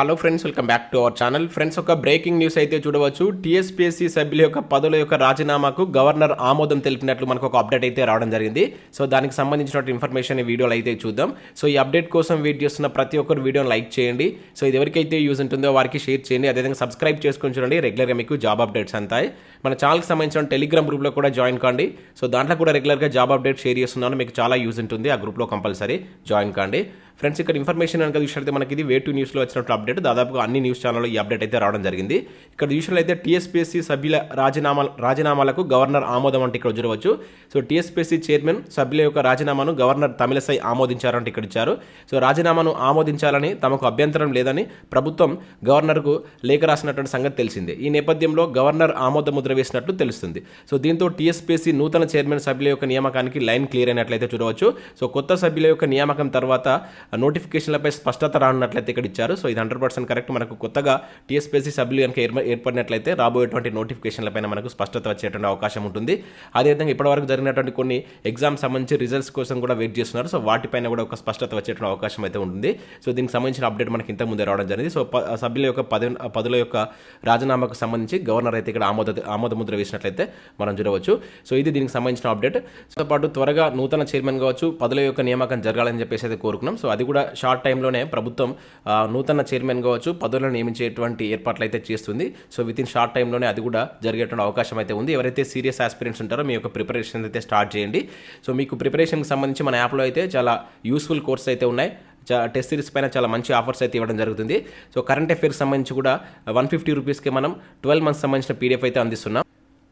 Hello friends welcome back to our channel. Friends ఒక breaking news అయితే చూడవచ్చు. TSPSC సభ్యుల యొక్క పదవుల యొక్క రాజీనామాకు గవర్నర్ ఆమోదం తెలిపినట్లు మనకు ఒక అప్డేట్ అయితే రావడం జరిగింది. సో దానికి సంబంధించిన ఇన్ఫర్మేషన్ ఈ వీడియోలో అయితే చూద్దాం. సో ఈ అప్డేట్ కోసం వెయిట్ చేస్తున్న ప్రతి ఒక్కరు వీడియోని లైక్ చేయండి. సో ఇది ఎవరికైతే యూజ్ ఉంటుందో వారికి షేర్ చేయండి. అదేవిధంగా సబ్స్క్రైబ్ చేసుకొని చూడండి. రెగ్యులర్గా మీకు జాబ్ అప్డేట్స్ అంతాయి. మన ఛానల్కి సంబంధించిన టెలిగ్రామ్ గ్రూప్లో కూడా జాయిన్ కాండి. సో దాంట్లో కూడా రెగ్యులర్గా జాబ్ అప్డేట్ షేర్ చేస్తున్నాను. మీకు చాలా యూజ్ ఉంటుంది. ఆ గ్రూప్లో కంపల్సరీ జాయిన్ కాండి. ఫ్రెండ్స్ ఇక్కడ ఇన్ఫర్మేషన్ కనుక చూసినట్లయితే మనకి ఇది వే టూ న్యూస్లో వచ్చినట్టు అప్డేట్ దాదాపుగా అన్ని న్యూస్ ఛానల్లో ఈ అప్డేట్ అయితే రావడం జరిగింది. ఇక్కడ చూసినట్లయితే టీఎస్పీఎస్సీ సభ్యుల రాజీనామా రాజీనామాలకు గవర్నర్ ఆమోదం అంటే ఇక్కడ చూడవచ్చు. సో టీఎస్పీఎస్సీ చైర్మన్ సభ్యుల యొక్క రాజీనామాను గవర్నర్ తమిళసై ఆమోదించారంటే ఇక్కడ ఇచ్చారు. సో రాజీనామాను ఆమోదించాలని తమకు అభ్యంతరం లేదని ప్రభుత్వం గవర్నర్కు లేఖ రాసినటువంటి సంగతి తెలిసిందే. ఈ నేపథ్యంలో గవర్నర్ ఆమోద ముద్ర వేసినట్లు తెలుస్తుంది. సో దీంతో టీఎస్పీఎస్సీ నూతన చైర్మన్ సభ్యుల యొక్క నియామకానికి లైన్ క్లియర్ అయినట్లయితే చూడవచ్చు. సో కొత్త సభ్యుల యొక్క నియామకం తర్వాత నోటిఫికేషన్లపై స్పష్టత రానున్నట్లయితే ఇక్కడ ఇచ్చారు. సో ఇది హండ్రెడ్ పర్సెంట్ కరెక్ట్. మనకు కొత్తగా టీఎస్పీసీ సభ్యులు కనుక ఏర్ప- ఏర్పడినట్లయితే రాబోయేటువంటి నోటిఫికేషన్లపైన మనకు స్పష్టత వచ్చేటువంటి అవకాశం ఉంటుంది. అదేవిధంగా ఇప్పటివరకు జరిగినటువంటి కొన్ని ఎగ్జామ్ సంబంధించి రిజల్ట్స్ కోసం కూడా వెయిట్ చేస్తున్నారు. సో వాటిపైన కూడా ఒక స్పష్టత వచ్చేటువంటి అవకాశం అయితే ఉంటుంది. సో దీనికి సంబంధించిన అప్డేట్ మనకి ఇంత ముందే రావడం జరిగింది. సో సభ్యుల యొక్క పద పదుల యొక్క రాజీనామాకు సంబంధించి గవర్నర్ అయితే ఇక్కడ ఆమోద ఆమోద ముద్ర వేసినట్లయితే మనం చూడవచ్చు. సో ఇది దీనికి సంబంధించిన అప్డేట్. సో పాటు త్వరగా నూతన చైర్మన్ కావచ్చు పదుల యొక్క నియామకం జరగాలని చెప్పేసి అయితే కోరుకున్నాం. సో అది కూడా షార్ట్ టైంలోనే ప్రభుత్వం నూతన చైర్మన్ కావచ్చు పదవులను నియమించేటువంటి ఏర్పాట్లు అయితే చేస్తుంది. సో విత్ ఇన్ షార్ట్ టైంలోనే అది కూడా జరిగేటువంటి అవకాశం అయితే ఉంది. ఎవరైతే సీరియస్ ఆస్పిరెంట్స్ ఉంటారో మీ యొక్క ప్రిపరేషన్ అయితే స్టార్ట్ చేయండి. సో మీకు ప్రిపరేషన్కి సంబంధించి మన యాప్లో అయితే చాలా యూస్ఫుల్ కోర్స్ అయితే ఉన్నాయి. చా- టెస్ట్ సిరీస్ పైన చాలా మంచి ఆఫర్స్ అయితే ఇవ్వడం జరుగుతుంది. సో కరెంట్ అఫైర్స్ సంబంధించి కూడా వన్ ఫిఫ్టీ రూపీస్కి మనం ట్వెల్వ్ మంత్స్ సంబంధించిన పీడిఎఫ్ అయితే అందిస్తున్నాం.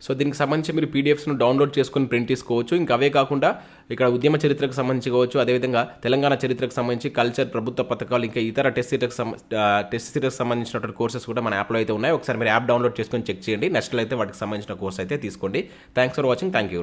సో దీనికి సంబంధించి మీరు పీడిఎఫ్స్ను డౌన్లోడ్ చేసుకొని ప్రింట్ తీసుకోవచ్చు. ఇంకా అవే కాకుండా ఇక్కడ ఉద్యమ చరిత్రకు సంబంధించి కావచ్చు అదేవిధంగా తెలంగాణ చరిత్రకు సంబంధించి కల్చర్ ప్రభుత్వ పథకాలు ఇంకా ఇతర టెస్ట్ సిరీస్కి టెస్ట్ సిరీస్కి సంబంధించినటువంటి కోర్సెస్ కూడా మన యాప్లో అయితే ఉన్నాయి. ఒకసారి మీరు యాప్ డౌన్లోడ్ చేసుకొని చెక్ చేయండి. నెక్స్ట్ అయితే వాటికి సంబంధించిన కోర్స్ అయితే తీసుకోండి. Thanks for watching thank you